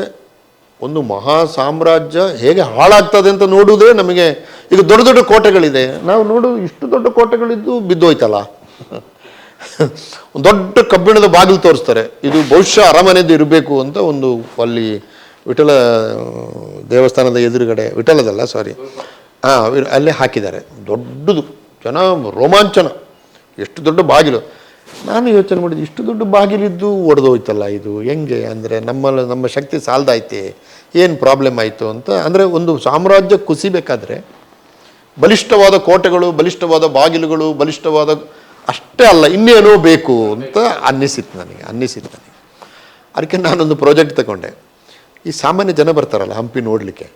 ಒಂದು ಮಹಾ ಸಾಮ್ರಾಜ್ಯ ಹೇಗೆ ಹಾಳಾಗ್ತದೆ ಅಂತ ನೋಡುವುದೇ ನಮಗೆ ಈಗ ದೊಡ್ಡ ದೊಡ್ಡ ಕೋಟೆಗಳಿದೆ. ನಾವು ನೋಡು ಇಷ್ಟು ದೊಡ್ಡ ಕೋಟೆಗಳಿದ್ದು ಬಿದ್ದೋಯ್ತಲ್ಲ. ಒಂದು ದೊಡ್ಡ ಕಬ್ಬಿಣದ ಬಾಗಿಲು ತೋರಿಸ್ತಾರೆ. ಇದು ಬಹುಶಃ ಅರಮನೆದು ಇರಬೇಕು ಅಂತ ಒಂದು ಅಲ್ಲಿ ವಿಠಲ ದೇವಸ್ಥಾನದ ಎದುರುಗಡೆ, ವಿಠಲದಲ್ಲ ಸಾರಿ ಹಾಂ ಅಲ್ಲೇ ಹಾಕಿದ್ದಾರೆ. ದೊಡ್ಡದು, ಜನ ರೋಮಾಂಚನ. ಎಷ್ಟು ದೊಡ್ಡ ಬಾಗಿಲು. ನಾನು ಯೋಚನೆ ಮಾಡಿದ್ದು ಇಷ್ಟು ದೊಡ್ಡ ಬಾಗಿಲಿದ್ದು ಒಡೆದೋಯ್ತಲ್ಲ ಇದು? ಹೆಂಗೆ? ಅಂದರೆ ನಮ್ಮಲ್ಲಿ, ನಮ್ಮ ಶಕ್ತಿ ಸಾಲದೈತೆ ಏನು ಪ್ರಾಬ್ಲಮ್ ಆಯಿತು ಅಂತ? ಅಂದರೆ ಒಂದು ಸಾಮ್ರಾಜ್ಯ ಕುಸಿಬೇಕಾದ್ರೆ ಬಲಿಷ್ಠವಾದ ಕೋಟೆಗಳು, ಬಲಿಷ್ಠವಾದ ಬಾಗಿಲುಗಳು, ಬಲಿಷ್ಠವಾದ ಅಷ್ಟೇ ಅಲ್ಲ, ಇನ್ನೇನೋ ಬೇಕು ಅಂತ ಅನ್ನಿಸಿತ್ತು ನನಗೆ ಅನ್ನಿಸಿತ್ತು ನನಗೆ. ಅದಕ್ಕೆ ನಾನೊಂದು ಪ್ರಾಜೆಕ್ಟ್ ತಗೊಂಡೆ. ಈ ಸಾಮಾನ್ಯ ಜನ ಬರ್ತಾರಲ್ಲ, ಹಂಪಿ ನೋಡಲಿಕ್ಕೆ.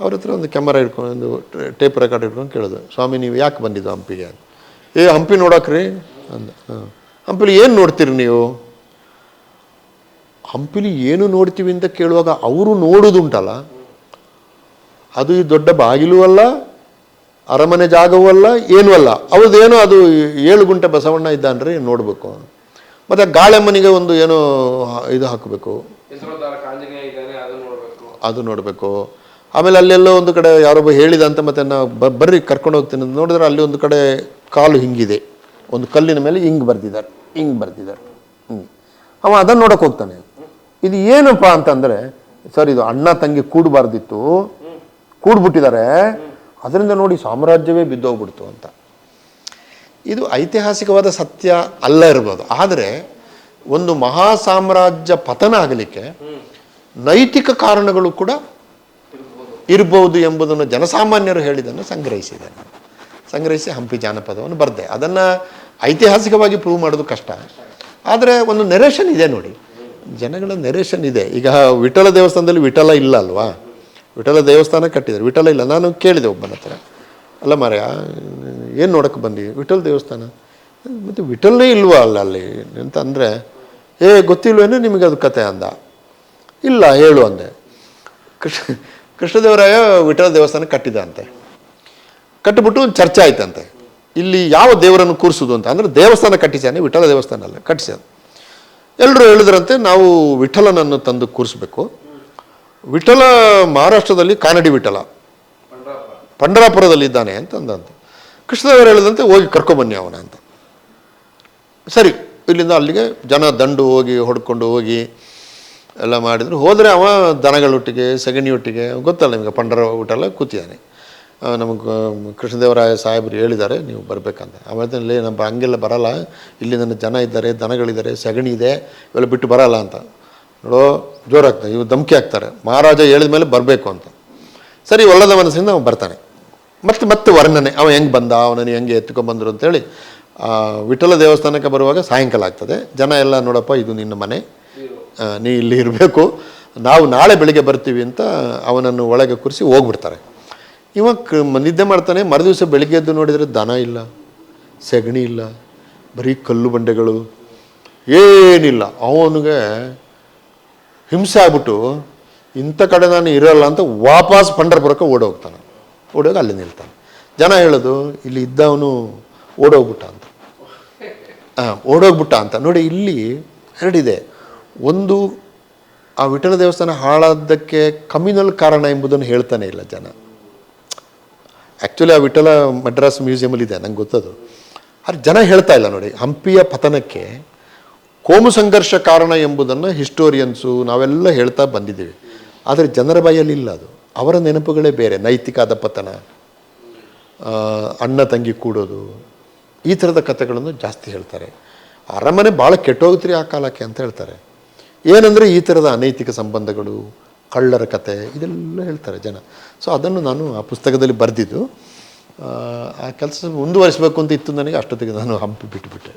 ಅವ್ರ ಹತ್ರ ಒಂದು ಕ್ಯಾಮರಾ ಹಿಡ್ಕೊಂಡು, ಒಂದು ಟೇಪ್ ರೆಕಾರ್ಡ್ ಹಿಡ್ಕೊಂಡು ಕೇಳೋದು, ಸ್ವಾಮಿ, ನೀವು ಯಾಕೆ ಬಂದಿದ್ದು ಹಂಪಿಗೆ? ಏ, ಹಂಪಿ ನೋಡಕ್ರಿ. ಅಂದ. ಹಾಂ. ಹಂಪಿಲಿ ಏನು ನೋಡ್ತೀರಿ ನೀವು? ಹಂಪಿಲಿ ಏನು ನೋಡ್ತೀವಿ ಅಂತ ಕೇಳುವಾಗ ಅವರು ನೋಡೋದುಂಟಲ್ಲ. ಅದು ಈ ದೊಡ್ಡ ಬಾಗಿಲು ಅಲ್ಲ ಅರಮನೆ ಜಾಗವೂ ಅಲ್ಲ ಏನೂ ಅಲ್ಲ. ಅವ್ರದ್ದೇನೋ ಅದು ಏಳು ಗುಂಟೆ ಬಸವಣ್ಣ ಇದ್ದಾನ್ರಿ ನೋಡಬೇಕು. ಮತ್ತು ಗಾಳೆಮ್ಮನಿಗೆ ಒಂದು ಏನೋ ಇದು ಹಾಕಬೇಕು. ಅದು ನೋಡಬೇಕು. ಆಮೇಲೆ ಅಲ್ಲೆಲ್ಲೋ ಒಂದು ಕಡೆ ಯಾರೊಬ್ಬ ಹೇಳಿದ ಅಂತ ಮತ್ತೆ ನಾ ಬರ್ರಿ ಕರ್ಕೊಂಡು ಹೋಗ್ತೀನಿ ಅಂತ ನೋಡಿದ್ರೆ ಅಲ್ಲಿ ಒಂದು ಕಡೆ ಕಾಲು ಹಿಂಗಿದೆ. ಒಂದು ಕಲ್ಲಿನ ಮೇಲೆ ಹಿಂಗೆ ಬರ್ದಿದ್ದಾರೆ ಹಿಂಗೆ ಬರ್ದಿದ್ದಾರೆ. ಹಿಂಗೆ ಅವ ಅದನ್ನು ನೋಡೋಕೆ ಹೋಗ್ತಾನೆ. ಇದು ಏನಪ್ಪ ಅಂತಂದರೆ, ಸರ್, ಇದು ಅಣ್ಣ ತಂಗಿ ಕೂಡಬಾರ್ದಿತ್ತು, ಕೂಡ್ಬಿಟ್ಟಿದ್ದಾರೆ. ಅದರಿಂದ ನೋಡಿ ಸಾಮ್ರಾಜ್ಯವೇ ಬಿದ್ದೋಗ್ಬಿಡ್ತು ಅಂತ. ಇದು ಐತಿಹಾಸಿಕವಾದ ಸತ್ಯ ಅಲ್ಲ ಇರ್ಬೋದು. ಆದರೆ ಒಂದು ಮಹಾ ಸಾಮ್ರಾಜ್ಯ ಪತನ ಆಗಲಿಕ್ಕೆ ನೈತಿಕ ಕಾರಣಗಳು ಕೂಡ ಇರ್ಬೋದು ಎಂಬುದನ್ನು ಜನಸಾಮಾನ್ಯರು ಹೇಳಿದ್ದನ್ನು ಸಂಗ್ರಹಿಸಿದೆ ಸಂಗ್ರಹಿಸಿ ಹಂಪಿ ಜಾನಪದವನ್ನು ಬರ್ದೆ. ಅದನ್ನು ಐತಿಹಾಸಿಕವಾಗಿ ಪ್ರೂವ್ ಮಾಡೋದು ಕಷ್ಟ. ಆದರೆ ಒಂದು ನೆರೇಷನ್ ಇದೆ ನೋಡಿ. ಜನಗಳ ನೆರೇಷನ್ ಇದೆ. ಈಗ ವಿಠಲ ದೇವಸ್ಥಾನದಲ್ಲಿ ವಿಠಲ ಇಲ್ಲ ಅಲ್ವಾ? ವಿಠಲ ದೇವಸ್ಥಾನ ಕಟ್ಟಿದ್ದಾರೆ. ವಿಠಲ ಇಲ್ಲ. ನಾನು ಕೇಳಿದೆ ಒಬ್ಬನ ಹತ್ರ. ಅಲ್ಲ ಮಾರ್ಯ, ಏನು ನೋಡೋಕೆ ಬಂದಿ? ವಿಠಲ ದೇವಸ್ಥಾನ? ಮತ್ತು ವಿಠಲ್ಲೇ ಇಲ್ವಾ ಅಲ್ಲ ಅಲ್ಲಿ? ಅಂತ ಅಂದರೆ, ಏ ಗೊತ್ತಿಲ್ವೇನೋ? ನಿಮಗೆ ಅದು ಕತೆ ಅಂದ? ಇಲ್ಲ, ಹೇಳು ಅಂದೆ. ಕೃಷ್ಣ, ಕೃಷ್ಣದೇವರಾಯ ವಿಠಲ ದೇವಸ್ಥಾನ ಕಟ್ಟಿದ ಅಂತೆ. ಕಟ್ಟಿಬಿಟ್ಟು ಒಂದು ಚರ್ಚೆ ಆಯ್ತಂತೆ. ಇಲ್ಲಿ ಯಾವ ದೇವರನ್ನು ಕೂರಿಸೋದು ಅಂತ? ಅಂದರೆ ದೇವಸ್ಥಾನ ಕಟ್ಟಿಸ್ಯಾನೆ, ವಿಠಲ ದೇವಸ್ಥಾನ ಅಲ್ಲ, ಕಟ್ಟಿಸ್ಯಾನೆ. ಎಲ್ಲರೂ ಹೇಳಿದ್ರಂತೆ ನಾವು ವಿಠಲನನ್ನು ತಂದು ಕೂರಿಸ್ಬೇಕು. ವಿಠಲ ಮಹಾರಾಷ್ಟ್ರದಲ್ಲಿ ಕಾನಡಿ ವಿಠಲ. ಪಂಡ್ರಾಪುರ ಪಂಡರಾಪುರದಲ್ಲಿ ಇದ್ದಾನೆ ಅಂತ ಅಂದಂತ. ಕೃಷ್ಣದೇವರು ಹೇಳಿದಂತೆ ಹೋಗಿ ಕರ್ಕೊಂಬನ್ನಿ ಅವನ ಅಂತ. ಸರಿ, ಇಲ್ಲಿಂದ ಅಲ್ಲಿಗೆ ಜನ ದಂಡು ಹೋಗಿ, ಹೊಡ್ಕೊಂಡು ಹೋಗಿ, ಎಲ್ಲ ಮಾಡಿದ್ರು. ಹೋದರೆ ಅವ ದನಗಳೊಟ್ಟಿಗೆ, ಸಗಣಿಯೊಟ್ಟಿಗೆ, ಗೊತ್ತಲ್ಲ ನಿಮಗೆ ಪಂಡರ ಊಟೆಲ್ಲ ಕೂತಿದ್ದಾನೆ. ನಮಗೆ ಕೃಷ್ಣದೇವರಾಯ ಸಾಹೇಬರು ಹೇಳಿದ್ದಾರೆ, ನೀವು ಬರಬೇಕಂತ. ಆಮೇಲೆ ನಮ್ಮ ಹಂಗೆಲ್ಲ ಬರಲ್ಲ. ಇಲ್ಲಿ ನನ್ನ ಜನ ಇದ್ದಾರೆ, ದನಗಳಿದ್ದಾರೆ, ಸಗಣಿ ಇದೆ, ಇವೆಲ್ಲ ಬಿಟ್ಟು ಬರಲ್ಲ ಅಂತ. ನೋಡೋ ಜೋರಾಗ್ತದೆ ಇವು ಧಮಕಿ ಹಾಕ್ತಾರೆ. ಮಹಾರಾಜ ಹೇಳಿದ ಮೇಲೆ ಬರಬೇಕು ಅಂತ. ಸರಿ, ಒಳ್ಳದ ಮನಸ್ಸಿಂದ ಅವನು ಬರ್ತಾನೆ. ಮತ್ತೆ ಮತ್ತೆ ವರ್ಣನೆ, ಅವ ಹೆಂಗೆ ಬಂದ, ಅವನನ್ನು ಹೆಂಗೆ ಎತ್ಕೊಂಡ್ಬಂದರು ಅಂತೇಳಿ ವಿಠಲ ದೇವಸ್ಥಾನಕ್ಕೆ ಬರುವಾಗ ಸಾಯಂಕಾಲ ಆಗ್ತದೆ. ಜನ ಎಲ್ಲ, ನೋಡಪ್ಪ, ಇದು ನಿನ್ನ ಮನೆ. ನೀ ಇಲ್ಲಿ ಇರಬೇಕು. ನಾವು ನಾಳೆ ಬೆಳಿಗ್ಗೆ ಬರ್ತೀವಿ ಅಂತ ಅವನನ್ನು ಒಳಗೆ ಕೂರಿಸಿ ಹೋಗ್ಬಿಡ್ತಾರೆ. ಇವ ಕ- ಮ- ನಿದ್ದೆ ಮಾಡ್ತಾನೆ, ಮರುದಿವಸ ಬೆಳಿಗ್ಗೆ ಎದ್ದು ನೋಡಿದರೆ ದನ ಇಲ್ಲ, ಸೆಗಣಿ ಇಲ್ಲ, ಬರೀ ಕಲ್ಲು ಬಂಡೆಗಳು, ಏನಿಲ್ಲ. ಅವನಿಗೆ ಹಿಂಸೆ ಆಗ್ಬಿಟ್ಟು, ಇಂಥ ಕಡೆ ನಾನು ಇರೋಲ್ಲ ಅಂತ ವಾಪಸ್ ಪಂಡರ್ಪುರಕ್ಕೆ ಓಡೋಗ್ತಾನೆ. ಓಡೋಗಿ ಅಲ್ಲಿ ನಿಲ್ತಾನೆ. ಜನ ಹೇಳೋದು, ಇಲ್ಲಿ ಇದ್ದವನು ಓಡೋಗ್ಬಿಟ್ಟ ಅಂತ. ಹಾಂ ಓಡೋಗ್ಬಿಟ್ಟ ಅಂತ. ನೋಡಿ, ಇಲ್ಲಿ ಎರಡಿದೆ. ಒಂದು, ಆ ವಿಠಲ ದೇವಸ್ಥಾನ ಹಾಳಾದಕ್ಕೆ ಕಮ್ಯುನಲ್ ಕಾರಣ ಎಂಬುದನ್ನು ಹೇಳ್ತಾನೆ ಇಲ್ಲ ಜನ. ಆ್ಯಕ್ಚುಲಿ ಆ ವಿಠಲ ಮಡ್ರಾಸ್ ಮ್ಯೂಸಿಯಮಲ್ಲಿ ಇದೆ, ನಂಗೆ ಗೊತ್ತದು. ಆದರೆ ಜನ ಹೇಳ್ತಾ ಇಲ್ಲ ನೋಡಿ, ಹಂಪಿಯ ಪತನಕ್ಕೆ ಕೋಮು ಸಂಘರ್ಷ ಕಾರಣ ಎಂಬುದನ್ನು ಹಿಸ್ಟೋರಿಯನ್ಸು ನಾವೆಲ್ಲ ಹೇಳ್ತಾ ಬಂದಿದ್ದೀವಿ. ಆದರೆ ಜನರ ಬಾಯಲ್ಲಿ ಇಲ್ಲ ಅದು. ಅವರ ನೆನಪುಗಳೇ ಬೇರೆ ನೈತಿಕ ಪತನ ಅಣ್ಣ ತಂಗಿ ಕೂಡೋದು, ಈ ಥರದ ಕಥೆಗಳನ್ನು ಜಾಸ್ತಿ ಹೇಳ್ತಾರೆ. ಅರಮನೆ ಭಾಳ ಕೆಟ್ಟೋಗ್ತ್ರಿ ಆ ಕಾಲಕ್ಕೆ ಅಂತ ಹೇಳ್ತಾರೆ. ಏನಂದರೆ ಈ ಥರದ ಅನೈತಿಕ ಸಂಬಂಧಗಳು, ಕಳ್ಳರ ಕತೆ, ಇದೆಲ್ಲ ಹೇಳ್ತಾರೆ ಜನ. ಸೊ ಅದನ್ನು ನಾನು ಆ ಪುಸ್ತಕದಲ್ಲಿ ಬರೆದಿದ್ದು. ಆ ಕೆಲಸ ಮುಂದುವರಿಸಬೇಕು ಅಂತ ಇತ್ತು ನನಗೆ, ಅಷ್ಟೊತ್ತಿಗೆ ನಾನು ಹಂಪಿ ಬಿಟ್ಟುಬಿಟ್ಟೆ